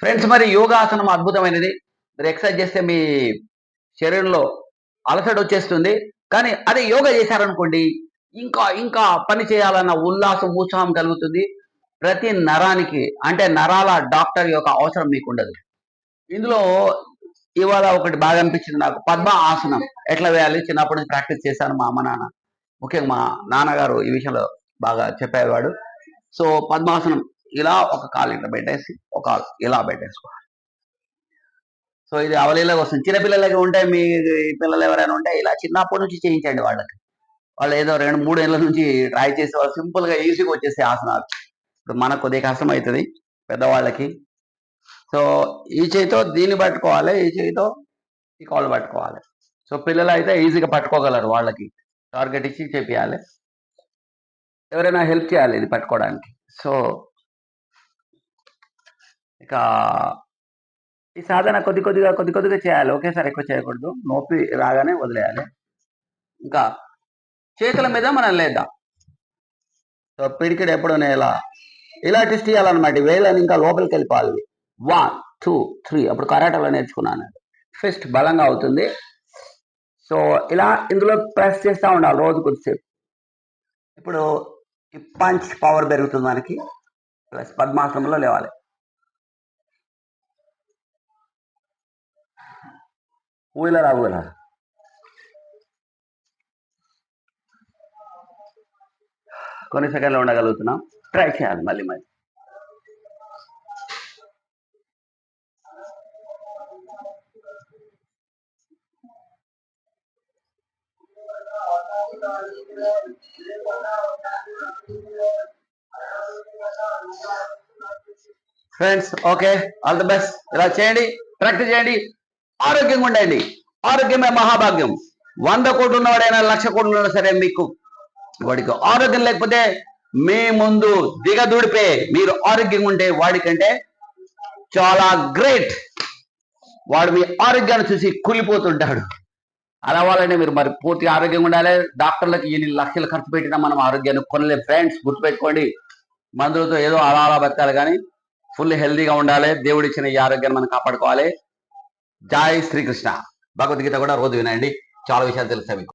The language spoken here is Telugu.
ఫ్రెండ్స్ మరి యోగాసనం అద్భుతమైనది. మీరు ఎక్సర్సైజ్ చేస్తే మీ శరీరంలో అలసట వచ్చేస్తుంది. కానీ అదే యోగా చేశారనుకోండి ఇంకా ఇంకా పని చేయాలన్న ఉల్లాసం ఉత్సాహం కలుగుతుంది. ప్రతి నరానికి అంటే నరాల డాక్టర్ యొక్క అవసరం మీకు ఉండదు. ఇందులో ఇవాళ ఒకటి బాగా అనిపించింది నాకు. పద్మ ఆసనం ఎట్లా వేయాలి? చిన్నప్పటి నుంచి ప్రాక్టీస్ చేశాను మా అమ్మ నాన్న. ముఖ్యంగా మా నాన్నగారు ఈ విషయంలో బాగా చెప్పేవాడు. సో పద్మాసనం ఇలా ఒక కాలు ఇట్లా పెట్టేసి ఒక కాలు ఇలా పెట్టేసుకోవాలి సో ఇది అవలీలగా వస్తుంది. చిన్నపిల్లలకి ఉంటే మీ పిల్లలు ఎవరైనా ఉంటే ఇలా చిన్నప్పటి నుంచి చేయించండి వాళ్ళకి. వాళ్ళు ఏదో రెండు మూడు ఏళ్ళ నుంచి ట్రై చేసి వాళ్ళు సింపుల్గా ఈజీగా వచ్చేసే ఆసనాలు. ఇప్పుడు మనకు కొద్దిగా కష్టం అవుతుంది పెద్దవాళ్ళకి. సో ఈ చేయితో దీన్ని పట్టుకోవాలి ఈ చేయితో ఈ కాళ్ళు పట్టుకోవాలి. సో పిల్లలు అయితే ఈజీగా పట్టుకోగలరు వాళ్ళకి. టార్గెట్ ఇచ్చి చెప్పాలి ఎవరైనా హెల్ప్ చేయాలి ఇది పట్టుకోవడానికి. సో ఇక ఈ సాధన కొద్ది కొద్దిగా కొద్ది కొద్దిగా చేయాలి. ఒకేసారి ఎక్కువ చేయకూడదు. నొప్పి రాగానే వదిలేయాలి. ఇంకా చేతుల మీద మనం లేద్దాం. సో పిరికిడు ఎప్పుడు నేలా? ఇలా టెస్ట్ చేయాలన్నమాట వేలని ఇంకా లోపలికి వెళ్ళిపోవాలి. వన్ టూ త్రీ అప్పుడు కరాటలో నేర్చుకున్నాను. ఫిస్ట్ బలంగా అవుతుంది. సో ఇలా ఇందులో ప్రెస్ చేస్తూ ఉండాలి రోజు కొద్దిసేపు. ఇప్పుడు ఈ పంచ్ పవర్ పెరుగుతుంది మనకి. ప్లస్ పద్మాసనంలో లేవాలి. ఊయల రావుగల కొన్ని సెకండ్లు ఉండగలుగుతున్నాం. ట్రై చేయాలి మళ్ళీ మళ్ళీ. Friends okay all the best ఇలా చేయండి ప్రాక్టీస్ చేయండి. ఆరోగ్యంగా ఉండండి. ఆరోగ్యమే మహాభాగ్యం. వంద కోట్లు ఉన్నవాడైనా లక్ష కోట్లు ఉన్నా సరే మీకు వాడికి ఆరోగ్యం లేకపోతే మీ ముందు దిగదుడిపే. మీరు ఆరోగ్యంగా ఉంటే వాడికంటే చాలా గ్రేట్. వాడు మీ ఆరోగ్యాన్ని చూసి కూలిపోతుంటాడు. అలా వాళ్ళని మీరు మరి పూర్తిగా ఆరోగ్యంగా ఉండాలి. డాక్టర్లకు ఎన్ని లక్షలు ఖర్చు పెట్టినా మనం ఆరోగ్యాన్ని కొనలే. ఫ్రెండ్స్ గుర్తుపెట్టుకోండి. మందులతో ఏదో అలా అలా బతకాలి కానీ ఫుల్ హెల్దీగా ఉండాలి. దేవుడిచ్చిన ఈ ఆరోగ్యాన్ని మనం కాపాడుకోవాలి. జై శ్రీకృష్ణ. భగవద్గీత కూడా రోజు వినండి. చాలా విషయాలు తెలుస్తాయి మీకు.